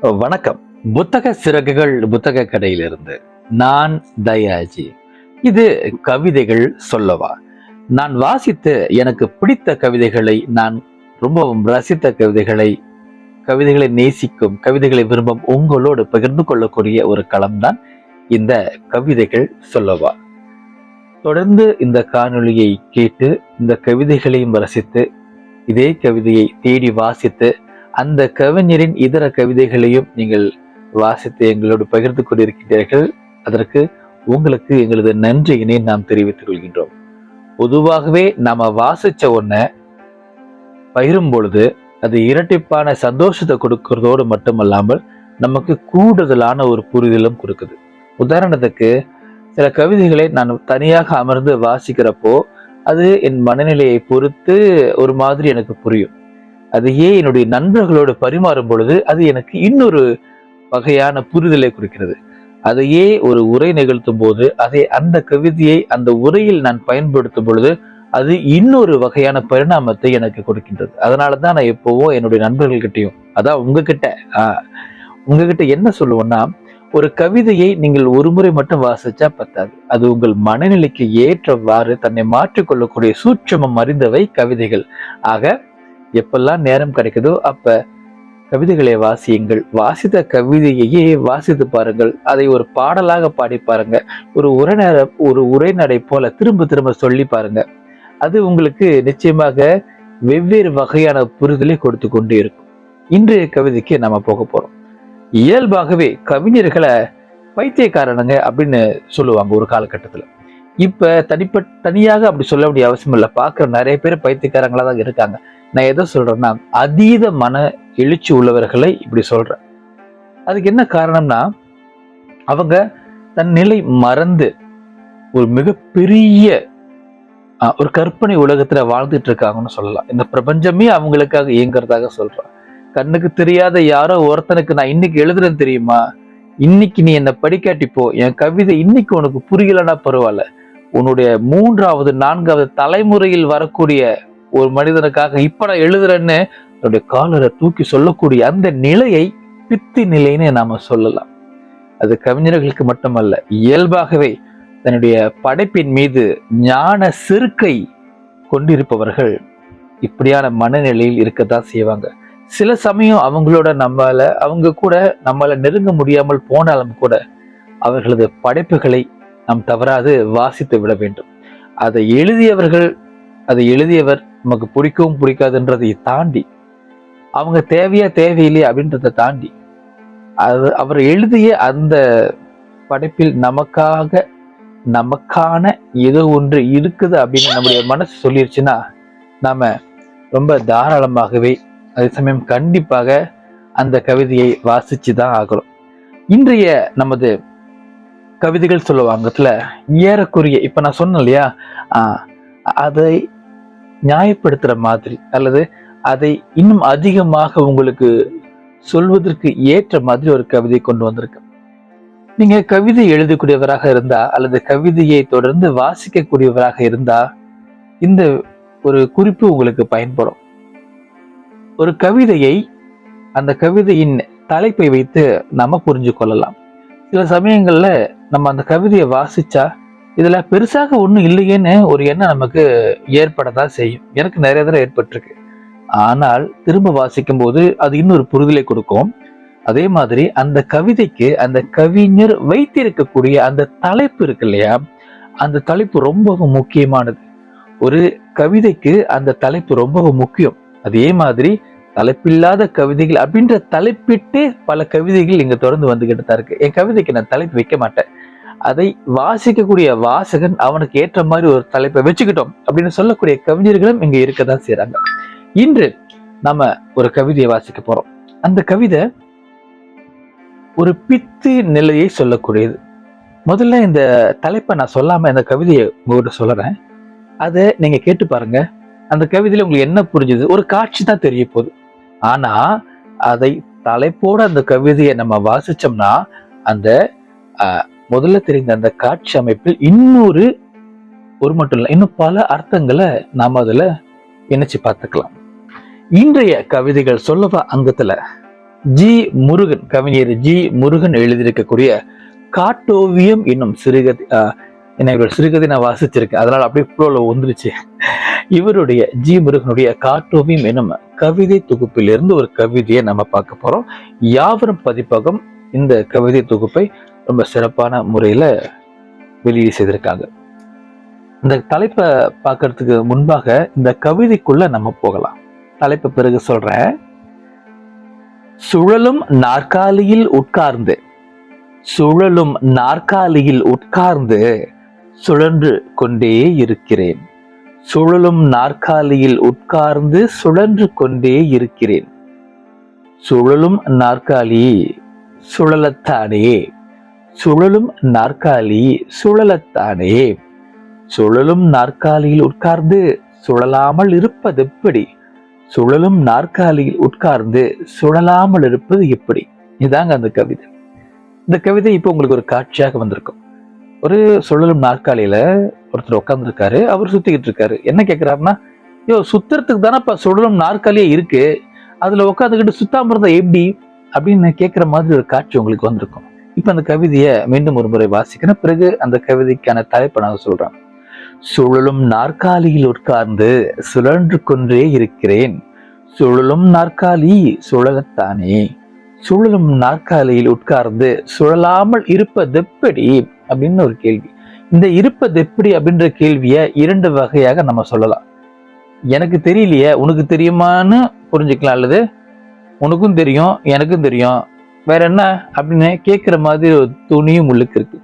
வணக்கம். புத்தக சிறகுகள் புத்தக கடையிலிருந்து நான் தயாஜி. இது கவிதைகள் சொல்லவா? நான் வாசித்து எனக்கு பிடித்த கவிதைகளை நான் ரொம்பவும் ரசித்த கவிதைகளை கவிதைகளை நேசிக்கும் கவிதைகளை விரும்பும் உங்களோடு பகிர்ந்து கொள்ளக்கூடிய ஒரு களம்தான் இந்த கவிதைகள் சொல்லவா? தொடர்ந்து இந்த காணொளியை கேட்டு இந்த கவிதைகளையும் ரசித்து இதே கவிதையை தேடி வாசித்து அந்த கவிஞரின் இதர கவிதைகளையும் நீங்கள் வாசித்து எங்களோடு பகிர்ந்து கொண்டிருக்கின்றீர்கள். அதற்கு உங்களுக்கு எங்களது நன்றியினை நாம் தெரிவித்துக் கொள்கின்றோம். பொதுவாகவே நாம வாசிச்ச ஒன்ன பகிரும் பொழுது அது இரட்டிப்பான சந்தோஷத்தை கொடுக்கறதோடு மட்டுமல்லாமல் நமக்கு கூடுதலான ஒரு புரிதலும் கொடுக்குது. உதாரணத்துக்கு சில கவிதைகளை நான் தனியாக அமர்ந்து வாசிக்கிறப்போ அது என் மனநிலையை பொறுத்து ஒரு மாதிரி எனக்கு புரியும். அதையே என்னுடைய நண்பர்களோடு பரிமாறும் பொழுது அது எனக்கு இன்னொரு வகையான புரிதலை குறிக்கிறது அதையே ஒரு உரை நிகழ்த்தும் போது அதை அந்த கவிதையை அந்த உரையில் நான் பயன்படுத்தும் பொழுது அது இன்னொரு வகையான பரிணாமத்தை எனக்கு கொடுக்கின்றது. அதனால தான் நான் எப்போவும் என்னுடைய நண்பர்கள்கிட்டையும் அதான் உங்ககிட்ட ஆஹ் உங்ககிட்ட என்ன சொல்லுவோன்னா ஒரு கவிதையை நீங்கள் ஒரு முறை மட்டும் வாசிச்சா பத்தாது. அது உங்கள் மனநிலைக்கு ஏற்றவாறு தன்னை மாற்றிக்கொள்ளக்கூடிய சூட்சமம் அறிந்தவை கவிதைகள். ஆக எப்பெல்லாம் நேரம் கிடைக்குதோ அப்ப கவிதைகளை வாசியுங்கள். வாசித்த கவிதையையே வாசித்து பாருங்கள். அதை ஒரு பாடலாக பாடி பாருங்க. ஒரு உரைநட ஒரு உரைநடை போல திரும்ப திரும்ப சொல்லி பாருங்க. அது உங்களுக்கு நிச்சயமாக வெவ்வேறு வகையான புரிதலை கொடுத்து கொண்டே இருக்கும். இன்றைய கவிதைக்கு நம்ம போக போறோம். இயல்பாகவே கவிஞர்களை பைத்தியக்காரனுங்க அப்படின்னு சொல்லுவாங்க ஒரு காலகட்டத்துல. இப்ப தனிப்பட்ட தனியாக அப்படி சொல்ல வேண்டிய அவசியம் இல்லை. பார்க்குற நிறைய பேர் பைத்தியக்காரங்களா தான் இருக்காங்க. நான் எதை சொல்றேன்னா அதீத மன எழுச்சி உள்ளவர்களை இப்படி சொல்றேன். அதுக்கு என்ன காரணம்னா அவங்க தன் நிலை மறந்து ஒரு மிகப்பெரிய ஆஹ், ஒரு கற்பனை உலகத்துல வாழ்ந்துட்டு இருக்காங்கன்னு சொல்லலாம். இந்த பிரபஞ்சமே அவங்களுக்காக இயங்குறதாக சொல்றான். கண்ணுக்கு தெரியாத யாரோ ஒருத்தனுக்கு நான் இன்னைக்கு எழுதுறேன் தெரியுமா? இன்னைக்கு நீ என்ன படிக்காட்டி போ. என் கவிதை இன்னைக்கு உனக்கு புரியலன்னா பரவாயில்ல. உன்னுடைய மூன்றாவது நான்காவது தலைமுறையில் வரக்கூடிய ஒரு மனிதனுக்காக இப்ப நான் எழுதுறேன்னு தன்னுடைய காலரை தூக்கி சொல்லக்கூடிய அந்த நிலையை பித்தி நிலைன்னு நாம சொல்லலாம். அது கவிஞர்களுக்கு மட்டுமல்ல இயல்பாகவே தன்னுடைய படைப்பின் மீது ஞான சிறுக்கை கொண்டிருப்பவர்கள் இப்படியான மனநிலையில் இருக்கத்தான் செய்வாங்க. சில சமயம் அவங்களோட நம்மள அவங்க கூட நம்மள நெருங்க முடியாமல் போனாலும் கூட அவர்களது படைப்புகளை நாம் தவறாது வாசித்து விட வேண்டும். அதை எழுதியவர்கள் அதை எழுதியவர் நமக்கு பிடிக்கவும் பிடிக்காதுன்றதை தாண்டி அவங்க தேவையா தேவையில்லையா அப்படின்றத தாண்டி அது அவர் எழுதிய அந்த படைப்பில் நமக்காக நமக்கான ஏதோ ஒன்று இருக்குது அப்படின்னு நம்முடைய மனசு சொல்லிருச்சுன்னா நாம ரொம்ப தாராளமாகவே அதே சமயம் கண்டிப்பாக அந்த கவிதையை வாசிச்சு தான் ஆகிறோம் இன்றைய நமது கவிதைகள் சொல்லுவாங்கத்துல ஏறக்குறைய இப்ப நான் சொன்னேன் இல்லையா? ஆஹ் அதை நியாயப்படுத்துற மாதிரி அல்லது அதை இன்னும் அதிகமாக உங்களுக்கு சொல்வதற்கு ஏற்ற மாதிரி ஒரு கவிதை கொண்டு வந்திருக்கு. நீங்க கவிதை எழுதக்கூடியவராக இருந்தா அல்லது கவிதையை தொடர்ந்து வாசிக்கக்கூடியவராக இருந்தா இந்த ஒரு குறிப்பு உங்களுக்கு பயன்படும். ஒரு கவிதையை அந்த கவிதையின் தலைப்பை வைத்து நம்ம புரிஞ்சு கொள்ளலாம். சில சமயங்கள்ல நம்ம அந்த கவிதையை வாசிச்சா இதில் பெருசாக ஒன்றும் இல்லையேன்னு ஒரு எண்ணம் நமக்கு ஏற்படத்தான் செய்யும். எனக்கு நிறைய தடவை ஏற்பட்டிருக்கு. ஆனால் திரும்ப வாசிக்கும் போது அது இன்னொரு புரிதலை கொடுக்கும். அதே மாதிரி அந்த கவிதைக்கு அந்த கவிஞர் வைத்திருக்கக்கூடிய அந்த தலைப்பு இருக்கு இல்லையா? அந்த தலைப்பு ரொம்பவும் முக்கியமானது. ஒரு கவிதைக்கு அந்த தலைப்பு ரொம்பவும் முக்கியம். அதே மாதிரி தலைப்பில்லாத கவிதைகள் அப்படின்ற தலைப்பிட்டு பல கவிதைகள் இங்க தொடர்ந்து வந்துகிட்டு தான் இருக்கு. என் கவிதைக்கு நான் தலைப்பு வைக்க மாட்டேன். அதை வாசிக்கக்கூடிய வாசகன் அவனுக்கு ஏற்ற மாதிரி ஒரு தலைப்பை வச்சுக்கிட்டோம் அப்படின்னு சொல்லக்கூடிய கவிஞர்களும் இங்க இருக்கதான் செய்யறாங்க இன்று நாம ஒரு கவிதையை வாசிக்க போறோம். அந்த கவிதை ஒரு பித்து நிலையை சொல்லக்கூடியது. முதல்ல இந்த தலைப்பை நான் சொல்லாம இந்த கவிதையை உங்ககிட்ட சொல்றேன். அதை நீங்க கேட்டு பாருங்க. அந்த கவிதையில உங்களுக்கு என்ன புரிஞ்சுது? ஒரு காட்சி தான் தெரிய போகுது. ஆனா அதை தலைப்போட அந்த கவிதையை நம்ம வாசிச்சோம்னா அந்த முதல்ல தெரிந்த அந்த காட்சி அமைப்பில் இன்னொரு ஒரு மட்டும் இல்லை இன்னும் பல அர்த்தங்களை நாம் அதில் இணைச்சு பார்த்துக்கலாம். இன்றைய கவிதைகள் சொல்லவா அங்கத்துல? ஜி முருகன் கவிஞர் ஜி முருகன் எழுதியிருக்கக்கூடிய காட்டோவியம் என்னும் சிறுகதை ஆஹ், சிறுகதை நான் வாசிச்சிருக்கேன். அதனால அப்படியே ஃப்ளோல வந்துருச்சு. இவருடைய ஜி முருகனுடைய காட்டோவியம் என்னும் கவிதை தொகுப்பிலிருந்து ஒரு கவிதையை நம்ம பார்க்க போறோம். யாவரும் பதிப்பகம் இந்த கவிதை தொகுப்பை ரொம்ப சிறப்பான முறையில வெளியீடு செய்திருக்காங்க. இந்த தலைப்பை பார்க்கறதுக்கு முன்பாக இந்த கவிதைக்குள்ள நம்ம போகலாம். தலைப்பை பிறகு சொல்றேன். சுழலும் நாற்காலியில் உட்கார்ந்து சுழலும் நாற்காலியில் உட்கார்ந்து சுழன்று கொண்டே இருக்கிறேன். சுழலும் நாற்காலியில் உட்கார்ந்து சுழன்று கொண்டே இருக்கிறேன். சுழலும் நாற்காலி சுழலத்தானே. சுழலும் நாற்காலி சுழலத்தானே? சுழலும் நாற்காலியில் உட்கார்ந்து சுழலாமல் இருப்பது எப்படி? சுழலும் நாற்காலியில் உட்கார்ந்து சுழலாமல் இருப்பது எப்படி? இதாங்க அந்த கவிதை. இந்த கவிதை இப்போ உங்களுக்கு ஒரு காட்சியாக வந்திருக்கும். ஒரு சுழலும் நாற்காலியில ஒருத்தர் உட்கார்ந்துருக்காரு அவர் சுத்திக்கிட்டு இருக்காரு. என்ன கேட்கிறாருன்னா யோ சுத்துறதுக்கு தானே இப்போ சுழலும் நாற்காலியே இருக்கு. அதுல உட்காந்துக்கிட்டு சுத்தாம இருந்தா எப்படி? அப்படின்னு கேட்கிற மாதிரி ஒரு காட்சி உங்களுக்கு வந்திருக்கும். இப்ப அந்த கவிதையை மீண்டும் ஒரு முறை வாசிக்கிறேன். பிறகு அந்த கவிதைக்கான தலைப்பை நான் சொல்றேன். சுழலும் நாற்காலியில் உட்கார்ந்து சுழன்று கொன்றே இருக்கிறேன். சுழலும் நாற்காலி சுழலத்தானே. சுழலும் நாற்காலியில் உட்கார்ந்து சுழலாமல் இருப்பது எப்படி? அப்படின்னு ஒரு கேள்வி. இந்த இருப்பது எப்படி? அப்படின்ற கேள்வியை இரண்டு வகையாக நம்ம சொல்லலாம். எனக்கு தெரியலையே உனக்கு தெரியுமான்னு புரிஞ்சுக்கலாம் அல்லது? உனக்கும் தெரியும் எனக்கும் தெரியும். வேற என்ன அப்படின்னு கேட்கிற மாதிரி ஒரு துணியும் உள்ளுக்கு இருக்கு.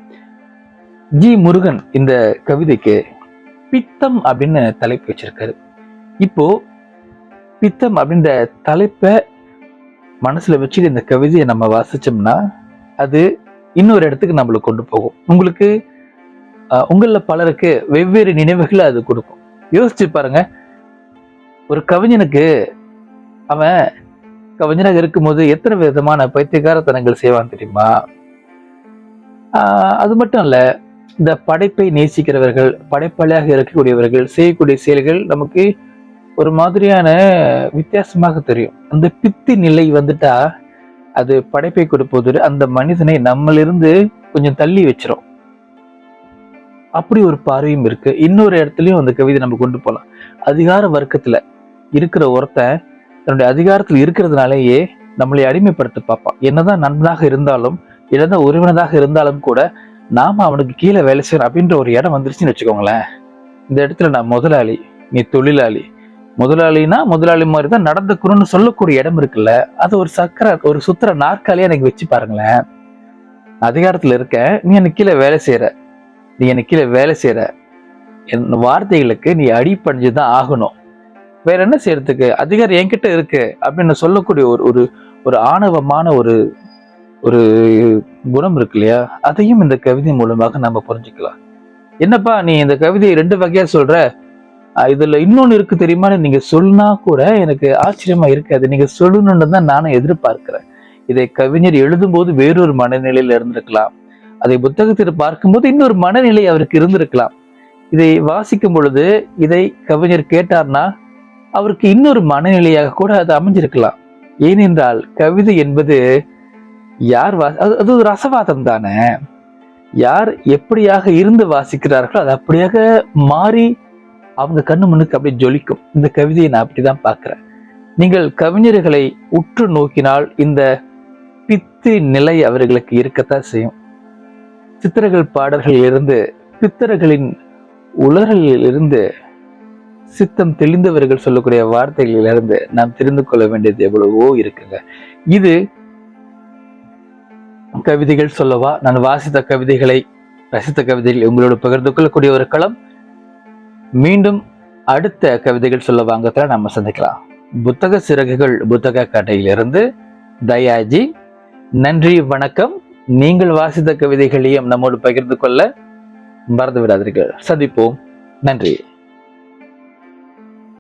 ஜி முருகன் இந்த கவிதைக்கு பித்தம் அப்படின்னு தலைப்பு வச்சிருக்காரு. இப்போ பித்தம் அப்படின்ற தலைப்பை மனசுல வச்சுட்டு இந்த கவிதையை நம்ம வாசிச்சோம்னா அது இன்னொரு இடத்துக்கு நம்மளை கொண்டு போகும். உங்களுக்கு உங்களில் பலருக்கு வெவ்வேறு நினைவுகளை அது கொடுக்கும். யோசிச்சு பாருங்க. ஒரு கவிஞனுக்கு அவன் கவிஞனாக இருக்கும்போது எத்தனை விதமான பைத்தியகாரத்தனங்கள் செய்வான் தெரியுமா? ஆஹ், அது மட்டும் அல்ல இந்த படைப்பை நேசிக்கிறவர்கள் படைப்பாளியாக இருக்கக்கூடியவர்கள் செய்யக்கூடிய செயல்கள் நமக்கு ஒரு மாதிரியான வித்தியாசமாக தெரியும். அந்த பித்தி நிலை வந்துட்டா அது படைப்பை கொடுப்பது அந்த மனிதனை நம்மளிருந்து கொஞ்சம் தள்ளி வச்சிரும். அப்படி ஒரு பார்வையும் இருக்கு. இன்னொரு இடத்துலயும் அந்த கவிதை நம்ம கொண்டு போகலாம் அதிகார வர்க்கத்துல இருக்கிற ஒருத்தன் தன்னுடைய அதிகாரத்தில் இருக்கிறதுனாலேயே நம்மளை அடிமைப்படுத்த பார்ப்பான் என்னதான் நண்பனாக இருந்தாலும் என்னதான் உறவினராக இருந்தாலும் கூட நாம அவனுக்கு கீழே வேலை செய்யணும் அப்படின்ற ஒரு இடம் வந்துருச்சுன்னு வச்சுக்கோங்களேன். இந்த இடத்துல நான் முதலாளி நீ தொழிலாளி. முதலாளினா முதலாளி மாதிரி தான் நடந்துக்கணும்னு சொல்லக்கூடிய இடம் இருக்குல்ல அது ஒரு சக்கர ஒரு சுத்திர நாற்காலியா எனக்கு வச்சு பாருங்களேன். அதிகாரத்தில் அதிகாரத்துல நீ எனக்கு கீழே வேலை செய்யற நீ எனக்கு கீழே வேலை செய்யற என் வார்த்தைகளுக்கு நீ அடிப்படைஞ்சுதான் ஆகணும். வேற என்ன செய்யறதுக்கு? அதிகாரம் என்கிட்ட இருக்கு அப்படின்னு சொல்லக்கூடிய ஒரு ஒரு ஒரு ஆணவமான ஒரு ஒரு குணம் இருக்கு இல்லையா? அதையும் இந்த கவிதை மூலமாக நம்ம புரிஞ்சுக்கலாம். என்னப்பா நீ இந்த கவிதையை ரெண்டு வகையா சொல்ற? இதுல இன்னொன்னு இருக்கு தெரியுமான்னு நீங்க சொன்னா கூட எனக்கு ஆச்சரியமா இருக்காது. நீங்க சொல்லணும்னு தான் நானும் எதிர்பார்க்கிறேன். இதை கவிஞர் எழுதும்போது வேறொரு மனநிலையில இருந்திருக்கலாம். அதை புத்தகத்தில் பார்க்கும்போது இன்னொரு மனநிலை அவருக்கு இருந்திருக்கலாம். இதை வாசிக்கும் பொழுது இதை கவிஞர் கேட்டார்னா அவருக்கு இன்னொரு மனநிலையாக கூட அது அமைஞ்சிருக்கலாம். ஏனென்றால் கவிதை என்பது யார் வா அது அது ஒரு ரசவாதம் தானே. யார் எப்படியாக இருந்து வாசிக்கிறார்களோ அது அப்படியாக மாறி அவங்க கண்ணு முன்னுக்கு அப்படியே ஜொலிக்கும். இந்த கவிதையை நான் அப்படிதான் பார்க்கிறேன். நீங்கள் கவிஞர்களை உற்று நோக்கினால் இந்த பித்து நிலை அவர்களுக்கு இருக்கத்தான் செய்யும். சித்திரங்கள் பாடல்களில் இருந்து பித்தர்களின் உலர்களில் இருந்து சித்தம் தெளிந்தவர்கள் சொல்லக்கூடிய வார்த்தைகளிலிருந்து நாம் தெரிந்து கொள்ள வேண்டியது எவ்வளவோ இருக்குங்க. இது கவிதைகள் சொல்லவா? நான் வாசித்த கவிதைகளை ரசித்த கவிதைகள் உங்களோட பகிர்ந்து கொள்ளக்கூடிய ஒரு களம். மீண்டும் அடுத்த கவிதைகள் சொல்ல வாங்கத்துல நம்ம சந்திக்கலாம். புத்தக சிறகுகள் புத்தக கடையிலிருந்து தயாஜி. நன்றி வணக்கம். நீங்கள் வாசித்த கவிதைகளையும் நம்மோடு பகிர்ந்து கொள்ள மறந்து விடாதீர்கள் சந்திப்போம். நன்றி.